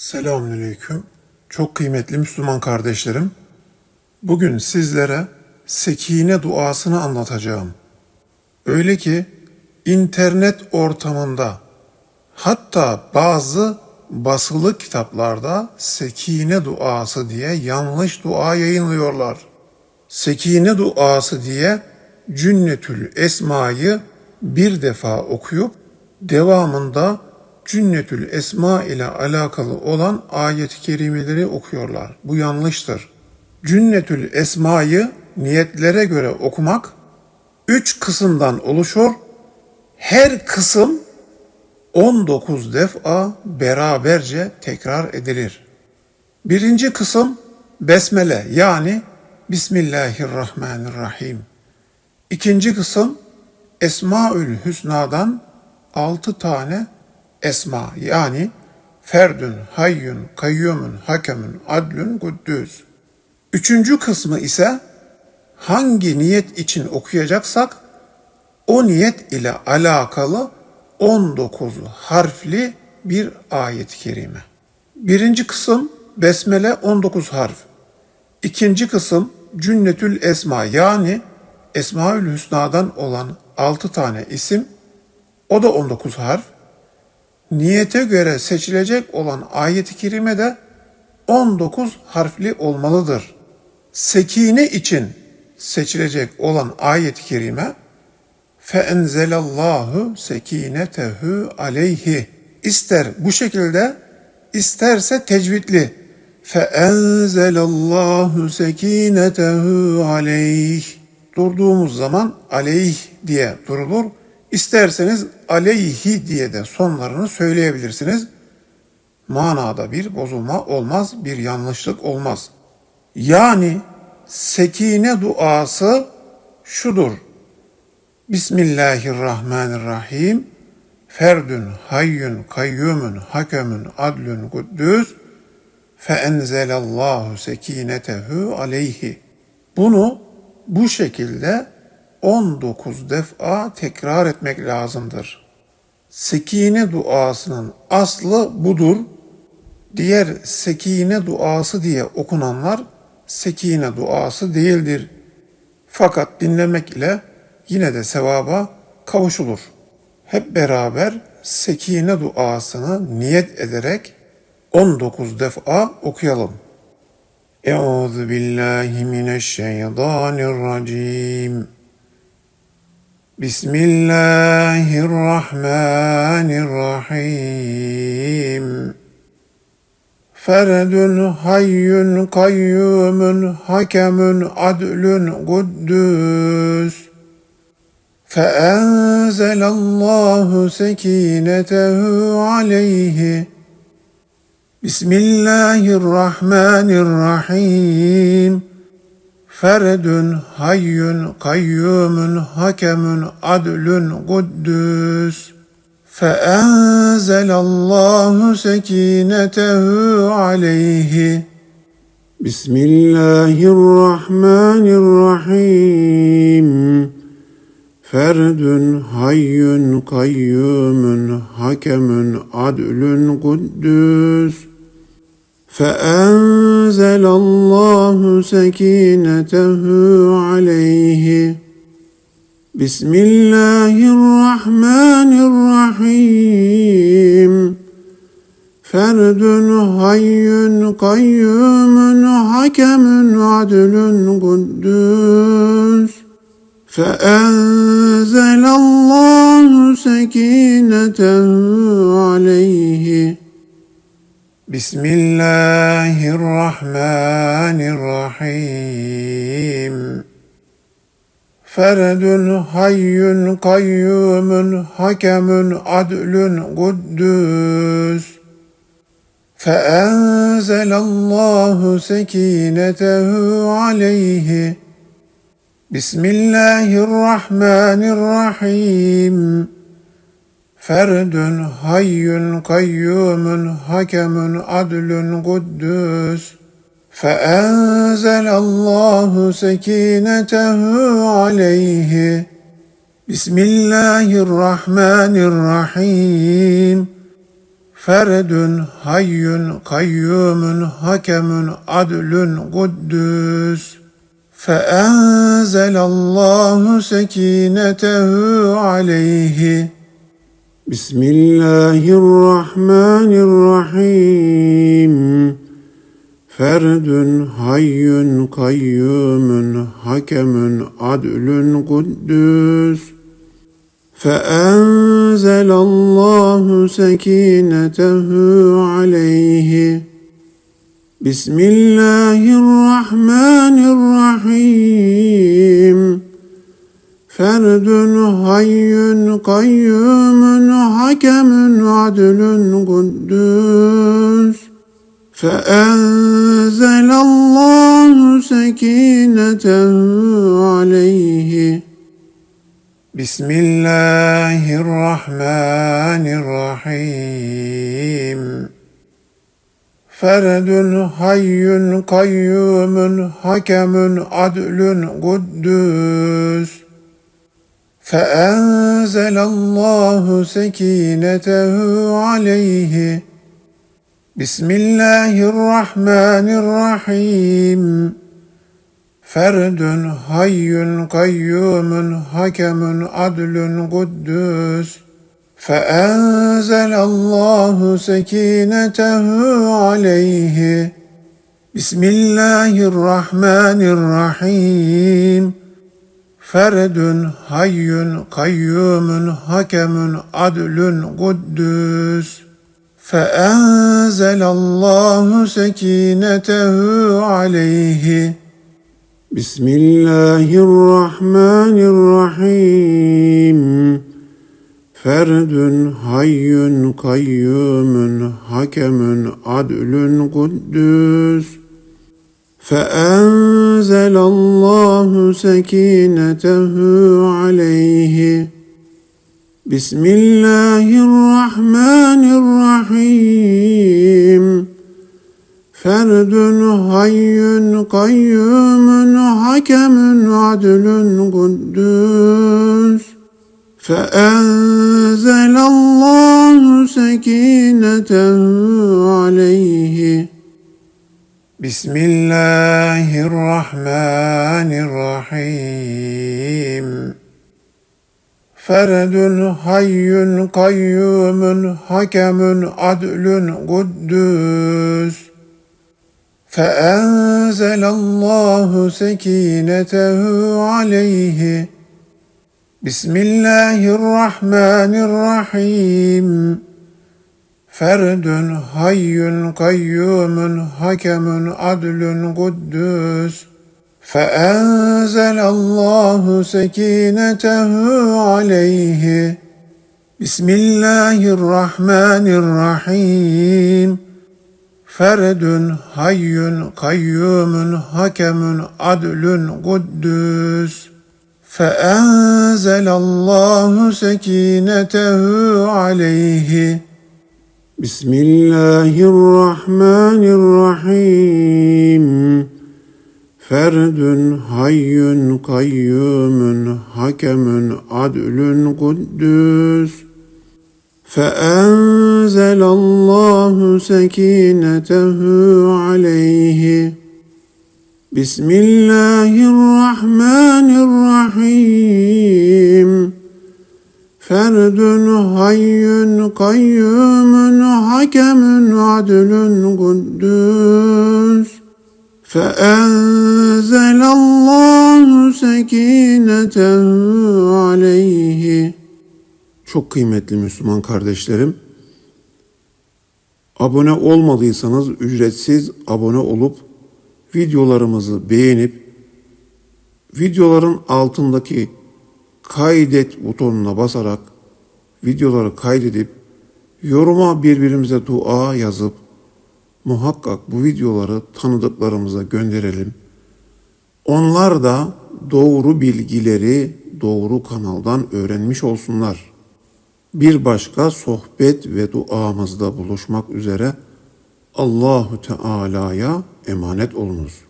Selamünaleyküm. Çok kıymetli Müslüman kardeşlerim. Bugün sizlere sekine duasını anlatacağım. Öyle ki internet ortamında hatta bazı basılı kitaplarda sekine duası diye yanlış dua yayınlıyorlar. Sekine duası diye Cünnetül Esma'yı bir defa okuyup devamında Cünnetül Esma ile alakalı olan ayet-i kerimeleri okuyorlar. Bu yanlıştır. Cünnetül Esma'yı niyetlere göre okumak üç kısımdan oluşur. Her kısım 19 defa beraberce tekrar edilir. Birinci kısım Besmele yani Bismillahirrahmanirrahim. İkinci kısım Esmaül Hüsna'dan altı tane esma yani Ferdün, Hayyün, Kayyumun, Hakemün, Adlün, Kuddüs. Üçüncü kısmı ise hangi niyet için okuyacaksak o niyet ile alakalı 19 harfli bir ayet-i kerime. Birinci kısım Besmele 19 harf. İkinci kısım Cünnetül Esma yani Esmaül Hüsna'dan olan 6 tane isim o da 19 harf. Niyete göre seçilecek olan ayet-i kerime de 19 harfli olmalıdır. Sekine için seçilecek olan ayet-i kerime feenzelallahu sekinetehu aleyhi ister bu şekilde isterse tecvidli feenzelallahu sekinetehu aleyh durduğumuz zaman aleyh diye durulur. İsterseniz aleyhi diye de sonlarını söyleyebilirsiniz. Manada bir bozulma olmaz, bir yanlışlık olmaz. Yani sekine duası şudur. Bismillahirrahmanirrahim. Ferdün, hayyün, kayyumun, hakemün, adlün, kuddüs. Feenzelallahu sekinetehu aleyhi. Bunu bu şekilde 19 defa tekrar etmek lazımdır. Sekine duasının aslı budur. Diğer sekine duası diye okunanlar sekine duası değildir. Fakat dinlemek ile yine de sevaba kavuşulur. Hep beraber sekine duasını niyet ederek 19 defa okuyalım. Euzu billahi mineşşeytanirracim. Bismillahirrahmanirrahim. Ferdün hayyün kayyumun hakemün adlün kuddüs. فأنزل الله سكينته عليه بسم الله الرحمن الرحيم فرد حي قيوم حكم عدل قدوس فأنزل الله سكينته عليه بسم الله الرحمن الرحيم فرد حي قيوم حكم عدل قدوس فأنزل الله سكينته عليه بسم الله الرحمن الرحيم فرد حي قيوم حكم عدل قدوس فأنزل الله سكينته عليه بسم الله الرحمن الرحيم فرد حي قيوم حكم عدل قدوس فأنزل الله سكينته عليه بسم الله الرحمن الرحيم فرد حي قيوم حكم عدل قدوس فأنزل الله سكينته عليه بسم الله الرحمن الرحيم فردٌ حي قيوم حكم عدل قدوس فأنزل الله سكينته عليه بسم الله الرحمن الرحيم فرد حي قيوم حكم عدل قدوس فأنزل الله سكينته عليه بسم الله الرحمن الرحيم فرد حي قيوم حكم عدل قدوس فأنزل الله سكينته عليه بسم الله الرحمن الرحيم فرد حي قيوم حكم عدل قدوس فأنزل الله سكينته عليه بسم الله الرحمن الرحيم فرد حي قيوم حكم عدل قدوس فأنزل الله سكينته عليه بسم الله الرحمن الرحيم فرد حي قيوم حكم عدل قدوس فأنزل الله سكينته عليه بسم الله الرحمن الرحيم فرد حي قيوم حكم عدل قدوس فأنزل الله سكينته عليه بسم الله الرحمن الرحيم فرد حي قيوم حكم عدل قدوس فأنزل الله سكينته عليه بسم الله الرحمن الرحيم فرد حي قيوم حكم عدل قدوس فأنزل الله سكينته عليه بسم الله الرحمن الرحيم فرد حي قيوم حكم عدل قدوس فأنزل الله سكينته عليه بسم الله الرحمن الرحيم فرد حي قيوم حكم عدل قدوس فأنزل الله سكينته عليه بسم الله الرحمن الرحيم فرد حي قيوم حكم عدل قدوس فأنزل الله سكينته عليه بسم الله الرحمن الرحيم فرد حي قيوم حكم عدل قدوس فأنزل الله سكينته عليه Çok kıymetli Müslüman kardeşlerim, abone olmadıysanız ücretsiz abone olup videolarımızı beğenip videoların altındaki kaydet butonuna basarak videoları kaydedip yoruma birbirimize dua yazıp muhakkak bu videoları tanıdıklarımıza gönderelim. Onlar da doğru bilgileri doğru kanaldan öğrenmiş olsunlar. Bir başka sohbet ve duamızda buluşmak üzere Allahu Teala'ya emanet olunuz.